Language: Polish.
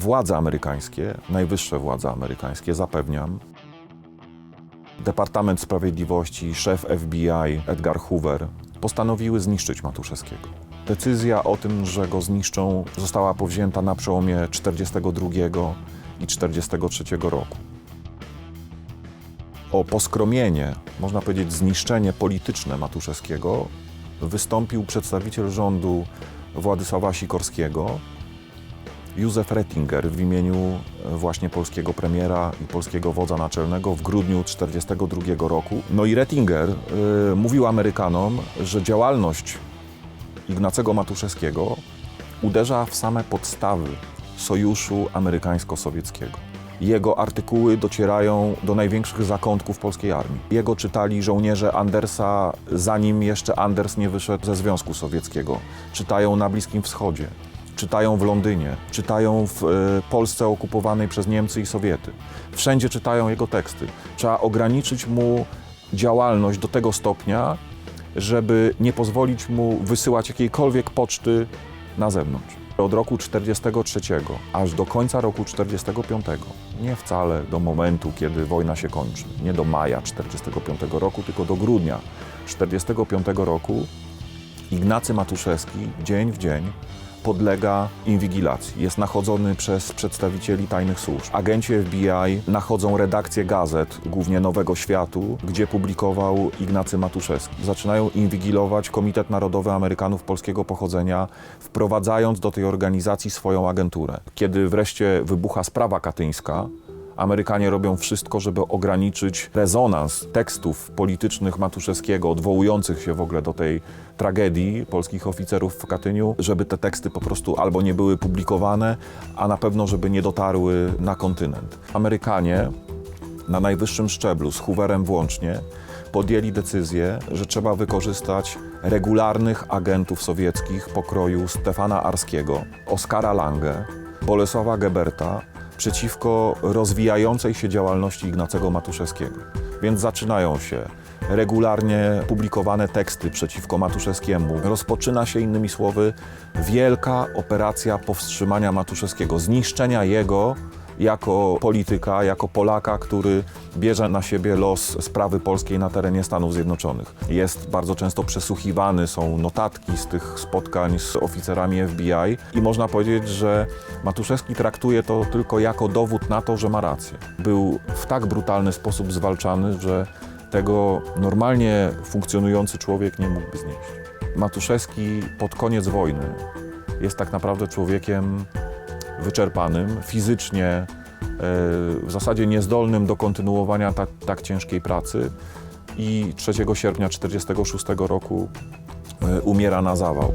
Władze amerykańskie, najwyższe władze amerykańskie, zapewniam, Departament Sprawiedliwości, szef FBI Edgar Hoover postanowiły zniszczyć Matuszewskiego. Decyzja o tym, że go zniszczą, została powzięta na przełomie 42 i 43 roku. O poskromienie, można powiedzieć zniszczenie polityczne Matuszewskiego wystąpił przedstawiciel rządu Władysława Sikorskiego, Józef Rettinger w imieniu e, właśnie polskiego premiera i polskiego wodza naczelnego w grudniu 1942 roku. No i Rettinger y, mówił Amerykanom, że działalność Ignacego Matuszewskiego uderza w same podstawy sojuszu amerykańsko-sowieckiego. Jego artykuły docierają do największych zakątków polskiej armii. Jego czytali żołnierze Andersa, zanim jeszcze Anders nie wyszedł ze Związku Sowieckiego. Czytają na Bliskim Wschodzie czytają w Londynie, czytają w e, Polsce okupowanej przez Niemcy i Sowiety. Wszędzie czytają jego teksty. Trzeba ograniczyć mu działalność do tego stopnia, żeby nie pozwolić mu wysyłać jakiejkolwiek poczty na zewnątrz. Od roku 43 aż do końca roku 45, nie wcale do momentu, kiedy wojna się kończy, nie do maja 45 roku, tylko do grudnia 45 roku, Ignacy Matuszewski dzień w dzień podlega inwigilacji. Jest nachodzony przez przedstawicieli tajnych służb. Agenci FBI nachodzą redakcję gazet, głównie Nowego Światu, gdzie publikował Ignacy Matuszewski. Zaczynają inwigilować Komitet Narodowy Amerykanów polskiego pochodzenia, wprowadzając do tej organizacji swoją agenturę. Kiedy wreszcie wybucha sprawa katyńska, Amerykanie robią wszystko, żeby ograniczyć rezonans tekstów politycznych Matuszewskiego, odwołujących się w ogóle do tej tragedii polskich oficerów w Katyniu, żeby te teksty po prostu albo nie były publikowane, a na pewno, żeby nie dotarły na kontynent. Amerykanie na najwyższym szczeblu, z Hooverem włącznie, podjęli decyzję, że trzeba wykorzystać regularnych agentów sowieckich pokroju Stefana Arskiego, Oskara Lange, Bolesława Geberta przeciwko rozwijającej się działalności Ignacego Matuszewskiego. Więc zaczynają się regularnie publikowane teksty przeciwko Matuszewskiemu. Rozpoczyna się innymi słowy wielka operacja powstrzymania Matuszewskiego, zniszczenia jego jako polityka, jako Polaka, który bierze na siebie los sprawy polskiej na terenie Stanów Zjednoczonych. Jest bardzo często przesłuchiwany, są notatki z tych spotkań z oficerami FBI i można powiedzieć, że Matuszewski traktuje to tylko jako dowód na to, że ma rację. Był w tak brutalny sposób zwalczany, że tego normalnie funkcjonujący człowiek nie mógłby znieść. Matuszewski pod koniec wojny jest tak naprawdę człowiekiem wyczerpanym, fizycznie e, w zasadzie niezdolnym do kontynuowania tak, tak ciężkiej pracy i 3 sierpnia 1946 roku e, umiera na zawał.